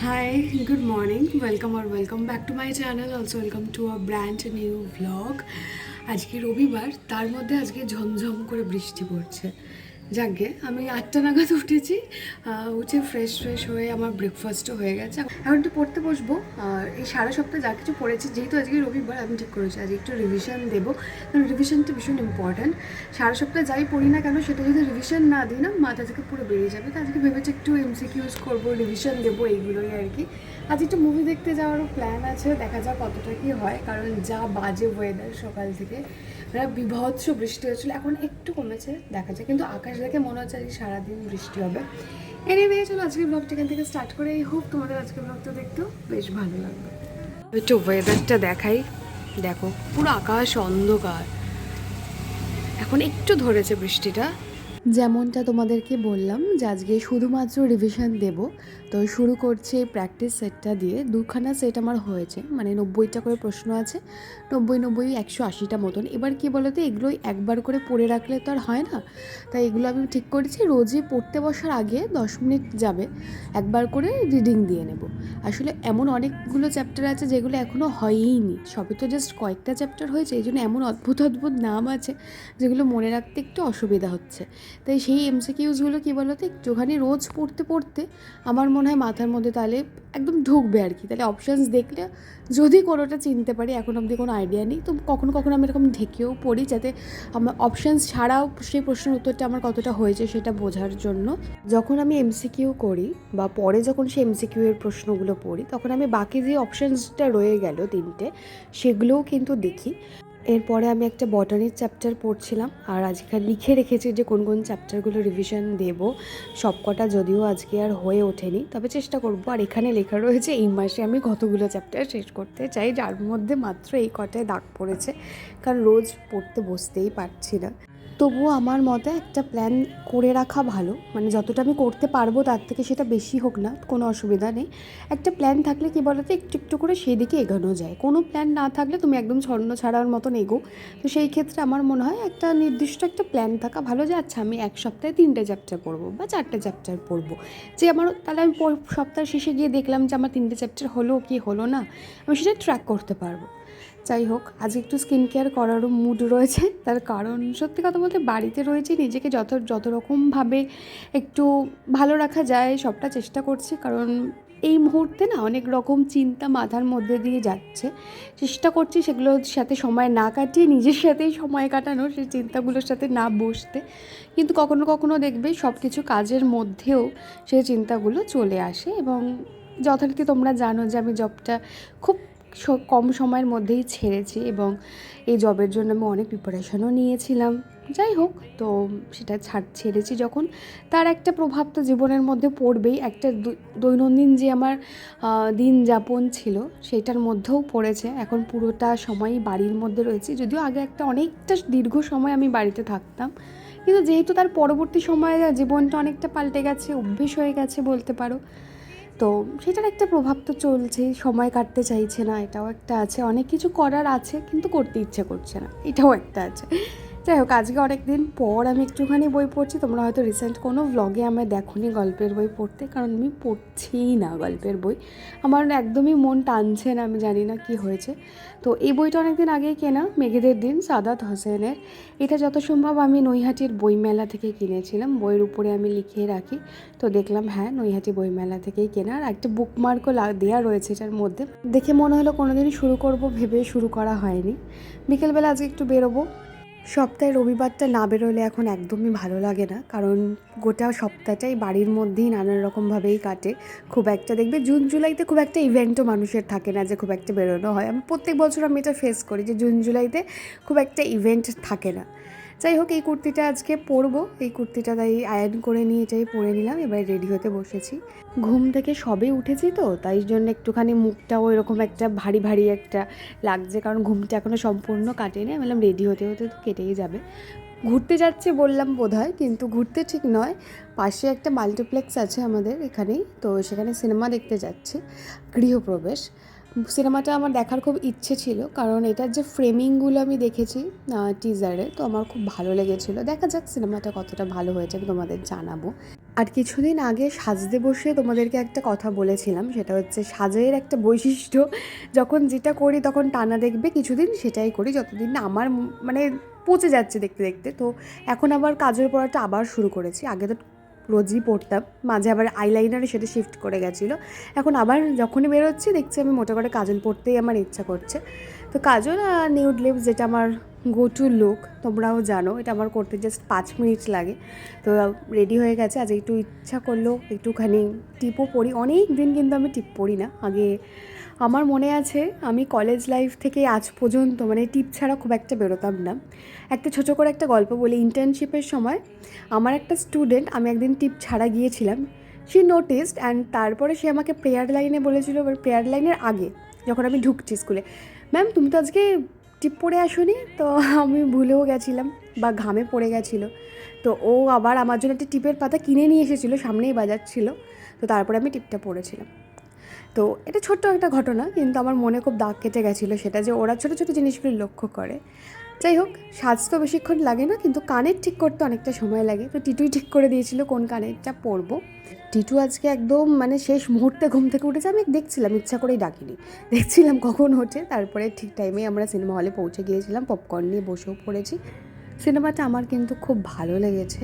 Hi, good morning. Welcome or welcome back to my channel. Also welcome to a brand new vlog. আজকে রবিবার তার মধ্যে আজকে ঝমঝম করে বৃষ্টি পড়ছে যাকে, আমি আটটা নাগাদ উঠেছি উঠে ফ্রেশ ফ্রেশ হয়ে আমার ব্রেকফাস্টও হয়ে গেছে। এখন একটু পড়তে বসবো, আর এই সারা সপ্তাহে যা কিছু পড়েছি, যেহেতু আজকে রবিবার, আমি ঠিক করেছি, আজকে একটু রিভিশন দেবো। কারণ রিভিশনটা ভীষণ ইম্পর্ট্যান্ট সারা সপ্তাহে যাই পড়ি না কেন, সেটা যদি রিভিশন না দিই না, মাথা থেকে পুরো বেরিয়ে যাবে। তো আজকে ভেবেছি একটু এমসিকিউজ করব রিভিশন দেবো, এইগুলোই আর কি। আজ একটু মুভি দেখতে যাওয়ারও প্ল্যান আছে, দেখা যাক কতটা কি হয়, কারণ যা বাজে ওয়েদার সকাল থেকে বিভৎস বৃষ্টি হচ্ছিল এখন একটু কমেছে, দেখা যায় কিন্তু আকাশ দেখে মনে হচ্ছে আজকে সারাদিন বৃষ্টি হবে। এনিওয়ে চলো আজকের ব্লগটা এখান থেকে স্টার্ট করে। এই হোক তোমাদের আজকের ব্লগটা দেখতেও বেশ ভালো লাগবে। একটু ওয়েদারটা দেখাই। দেখো, পুরো আকাশ অন্ধকার। এখন একটু ধরেছে বৃষ্টিটা। যেমনটা তোমাদেরকে বললাম যে আজকে শুধুমাত্র রিভিশন দেব, তো শুরু করছে প্র্যাকটিস সেটটা দিয়ে। দুখানা সেট আমার হয়েছে মানে নব্বইটা করে প্রশ্ন আছে, নব্বই নব্বই একশো আশিটা মতন। এবার কি বলতো, এগুলোই একবার করে পড়ে রাখলে তো আর হয় না। তাই এগুলো আমি ঠিক করেছি, রোজই পড়তে বসার আগে দশ মিনিট যাবে, একবার করে রিডিং দিয়ে নেব। আসলে এমন অনেকগুলো চ্যাপ্টার আছে যেগুলো এখনও হয়ইনি। সবই তো জাস্ট কয়েকটা চ্যাপ্টার হয়েছে, এই জন্য এমন অদ্ভুত অদ্ভুত নাম আছে যেগুলো মনে রাখতে একটু অসুবিধা হচ্ছে। তাই সেই এমসিকিউজগুলো কী বলতো একটুখানি রোজ পড়তে পড়তে আমার মনে হয় মাথার মধ্যে তাহলে একদম ঢুকবে আর কি। তাহলে অপশানস দেখলে যদি কোনোটা চিনতে পারি, এখন অবধি কোনো আইডিয়া নেই। তো কখনো কখনো আমি এরকম ঢেকেও পড়ি যাতে আমার অপশানস ছাড়াও সেই প্রশ্নের উত্তরটা আমার কতটা হয়েছে সেটা বোঝার জন্য। যখন আমি এমসিকিউ করি বা পরে যখন সেই এমসিকিউ এর প্রশ্নগুলো পড়ি, তখন আমি বাকি যে অপশানসটা রয়ে গেল তিনটে, সেগুলোও কিন্তু দেখি। এরপরে আমি একটা বটানির চ্যাপ্টার পড়ছিলাম, আর আজকে লিখে রেখেছি যে কোন কোন চ্যাপ্টারগুলো রিভিশন দেব। সবকটা যদিও আজকে আর হয়ে ওঠেনি, তবে চেষ্টা করব। আর এখানে লেখা রয়েছে, এই মাসে আমি কতগুলো চ্যাপ্টার শেষ করতে চাই, যার মধ্যে মাত্র এই কটায় দাগ পড়েছে, কারণ রোজ পড়তে বসতেই পারছি না। তবুও আমার মতে একটা প্ল্যান করে রাখা ভালো। মানে যতটা আমি করতে পারব তার থেকে সেটা বেশি হোক না, কোনো অসুবিধা নেই। একটা প্ল্যান থাকলে কি বলতো, একটু একটু করে সেদিকে এগোনো যায়। কোনো প্ল্যান না থাকলে তুমি একদম ছন্ন ছাড়ার মতন এগো। তো সেই ক্ষেত্রে আমার মনে হয় একটা নির্দিষ্ট একটা প্ল্যান থাকা ভালো যে আচ্ছা আমি এক সপ্তাহে তিনটে চ্যাপ্টার পড়ব বা চারটে চ্যাপ্টার পড়ব। যে আমার, তাহলে আমি সপ্তাহের শেষে গিয়ে দেখলাম যে, আমার তিনটে চ্যাপ্টার হলো কি হলো না, আমি সেটা ট্র্যাক করতে পারব। যাই হোক, আজ একটু স্কিন কেয়ার করারও মুড রয়েছে। তার কারণ, সত্যি কথা বলতে বাড়িতে রয়েছে, নিজেকে যত যত রকমভাবে একটু ভালো রাখা যায়, সবটা চেষ্টা করছি। কারণ এই মুহূর্তে না অনেক রকম চিন্তা মাথার মধ্যে দিয়ে যাচ্ছে। চেষ্টা করছি সেগুলোর সাথে সময় না কাটিয়ে নিজের সাথেই সময় কাটানো, সেই চিন্তাগুলোর সাথে না বসতে। কিন্তু কখনো কখনো দেখবে সব কিছু কাজের মধ্যেও সেই চিন্তাগুলো চলে আসে। এবং যথারীতি তোমরা জানো যে আমি জবটা খুব কম সময়ের মধ্যেই ছেড়েছি এবং এই জবের জন্য আমি অনেক প্রিপারেশনও নিয়েছিলাম। যাই হোক, তো সেটা ছাড়, ছেড়েছি যখন। তার একটা প্রভাব তো জীবনের মধ্যে পড়বেই। একটা দৈনন্দিন যে আমার দিন যাপন ছিল, সেটার মধ্যেও পড়েছে। এখন পুরোটা সময়ই বাড়ির মধ্যে রয়েছে। যদিও আগে একটা অনেকটা দীর্ঘ সময় আমি বাড়িতে থাকতাম। কিন্তু যেহেতু তার পরবর্তী সময়ে জীবনটা অনেকটা পাল্টে গেছে, অভ্যেস হয়ে গেছে বলতে পারো তো সেটার একটা প্রভাব তো চলছে, সময় কাটতে চাইছে না, এটাও একটা আছে, অনেক কিছু করার আছে, কিন্তু করতে ইচ্ছে করছে না, এটাও একটা আছে। যাই হোক, আজকে অনেক দিন পর আমি একটুখানি বই পড়ছি। তোমরা হয়তো রিসেন্ট কোনো ভ্লগে আমার দেখোনি গল্পের বই পড়তে, কারণ আমি পড়ছিই না গল্পের বই। আমার একদমই মন টানছে না, আমি জানি না কি হয়েছে। তো এই বইটা অনেকদিন আগেই কেনা, মেঘেদের দিন, সাদাত হোসেনের। এটা যত সম্ভব আমি নৈহাটির বইমেলা থেকে কিনেছিলাম। বইয়ের উপরে আমি লিখিয়ে রাখি। তো দেখলাম হ্যাঁ নৈহাটি বইমেলা থেকেই কেনা। আর একটা বুকমার্কও দেওয়া রয়েছে এটার মধ্যে। দেখে মনে হলো কোনোদিনই শুরু করব, ভেবে শুরু করা হয়নি। বিকেলবেলা আজকে একটু বেরোবো। সপ্তাহে রবিবারটা না বেরোলে এখন একদমই ভালো লাগে না। কারণ গোটা সপ্তাহটাই বাড়ির মধ্যেই নানান রকমভাবেই কাটে। খুব একটা দেখবে জুন, জুলাইতে খুব একটা ইভেন্টও মানুষের থাকে না যে খুব একটা বেরোনো হয়। আমি প্রত্যেক বছর আমি এটা ফেস করি যে জুন, জুলাইতে খুব একটা ইভেন্ট থাকে না। যাই হোক, এই কুর্তিটা আজকে পরবো। এই কুর্তিটা তাই আয়রন করে নিয়ে এটাই পরে নিলাম, এবার রেডি হতে বসেছি। ঘুম থেকে সবে উঠেছি তো, তাই জন্য একটুখানি মুখটাও এরকম একটা ভারী ভারী একটা লাগছে, কারণ ঘুমটা এখনও সম্পূর্ণ কাটেনি। আমি বললাম, রেডি হতে হতে তো কেটেই যাবে। ঘুরতে যাচ্ছে বললাম বোধহয়, কিন্তু ঘুরতে ঠিক নয়। পাশে একটা মাল্টিপ্লেক্স আছে আমাদের এখানেই, তো সেখানে সিনেমা দেখতে যাচ্ছি, গৃহপ্রবেশ। সিনেমাটা আমার দেখার খুব ইচ্ছে ছিল, কারণ এটার যে ফ্রেমিংগুলো আমি দেখেছি টিজারে তো আমার খুব ভালো লেগেছিলো। দেখা যাক সিনেমাটা কতটা ভালো হয়েছে, আমি তোমাদের জানাব। আর কিছুদিন আগে সাজতে বসে তোমাদেরকে একটা কথা বলেছিলাম, সেটা হচ্ছে সাজের একটা বৈশিষ্ট্য, যখন যেটা করি তখন টানা দেখবে, কিছুদিন সেটাই করি, যতদিন না আমার মানে পচে যাচ্ছে দেখতে দেখতে। তো এখন আবার কাজের পড়াটা আবার শুরু করেছি, আগে তো রোজই পড়তাম মাঝে আবার আইলাইনারে সেটা শিফট করে গেছিল। এখন আবার যখনই বেরোচ্ছি, দেখছি আমি মোটা করে কাজল পড়তেই আমার ইচ্ছা করছে। তো কাজল আর নিউড লিপস যেটা আমার গো টু লুক তোমরাও জানো, এটা আমার করতে জাস্ট পাঁচ মিনিট লাগে। তো রেডি হয়ে গেছে, আজ একটু ইচ্ছা করল একটুখানি টিপও পড়ি অনেক দিন কিন্তু আমি টিপ পড়ি না। আগে আমার মনে আছে, আমি কলেজ লাইফ থেকে আজ পর্যন্ত মানে টিপ ছাড়া খুব একটা বেরোতাম না। একটা ছোটো করে একটা গল্প বলি ইন্টার্নশিপের সময় আমার একটা স্টুডেন্ট আমি একদিন টিপ ছাড়া গিয়েছিলাম। সে নোটিসড অ্যান্ড তারপরে সে আমাকে প্রেয়ার লাইনে বলেছিল প্রেয়ার লাইনের আগে যখন আমি ঢুকছি স্কুলে ম্যাম তুমি তো আজকে টিপ পরে আসোনি? তো আমি ভুলেও গেছিলাম বা ঘামে পড়ে গেছিল। তো ও আবার আমার জন্য একটা টিপের পাতা কিনে নিয়ে এসেছিল, সামনেই বাজার ছিল তো তারপরে আমি টিপটা পড়েছিলাম। তো এটা ছোট্ট একটা ঘটনা, কিন্তু আমার মনে খুব দাগ কেটে গেছিল সেটা যে ওরা ছোটো ছোটো জিনিসগুলো লক্ষ্য করে। যাই হোক, সাজ তো বেশিক্ষণ লাগে না, কিন্তু কানের ঠিক করতে অনেকটা সময় লাগে। তো টিটুই ঠিক করে দিয়েছিল কোন কানেরটা পরবো। টিটু আজকে একদম মানে শেষ মুহূর্তে ঘুম থেকে উঠেছে, আমি দেখছিলাম, ইচ্ছা করেই ডাকিনি। দেখছিলাম কখন ওঠে, তারপরে ঠিক টাইমে আমরা সিনেমা হলে পৌঁছে গিয়েছিলাম পপকর্ন নিয়ে বসেও পড়েছি। সিনেমাটা আমার কিন্তু খুব ভালো লেগেছে।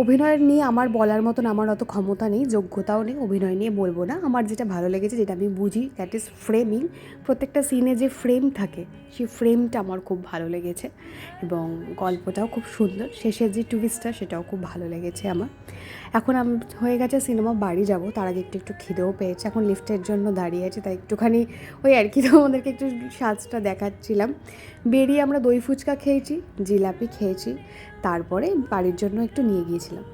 অভিনয় নিয়ে আমার বলার মতন আমার অত ক্ষমতা নেই, যোগ্যতাও নেই, অভিনয় নিয়ে বলব না। আমার যেটা ভালো লেগেছে, যেটা আমি বুঝি দ্যাট ইজ ফ্রেমিং প্রত্যেকটা সিনে যে ফ্রেম থাকে, সেই ফ্রেমটা আমার খুব ভালো লেগেছে এবং গল্পটাও খুব সুন্দর। শেষের যে টুইস্টটা সেটাও খুব ভালো লেগেছে আমার। এখন আমি হয়ে গেছে সিনেমা বাড়ি যাব, তার আগে একটু একটু খিদেও পেয়েছে। এখন লিফটের জন্য দাঁড়িয়ে আছে, তাই একটুখানি ওই আর কি, তোমাদেরকে একটু সাজটা দেখাচ্ছিলাম। বেরিয়ে আমরা দই ফুচকা খেয়েছি, জিলাপি খেয়েছি তারপরে বাড়ির জন্য একটু নিয়ে গিয়েছিলাম।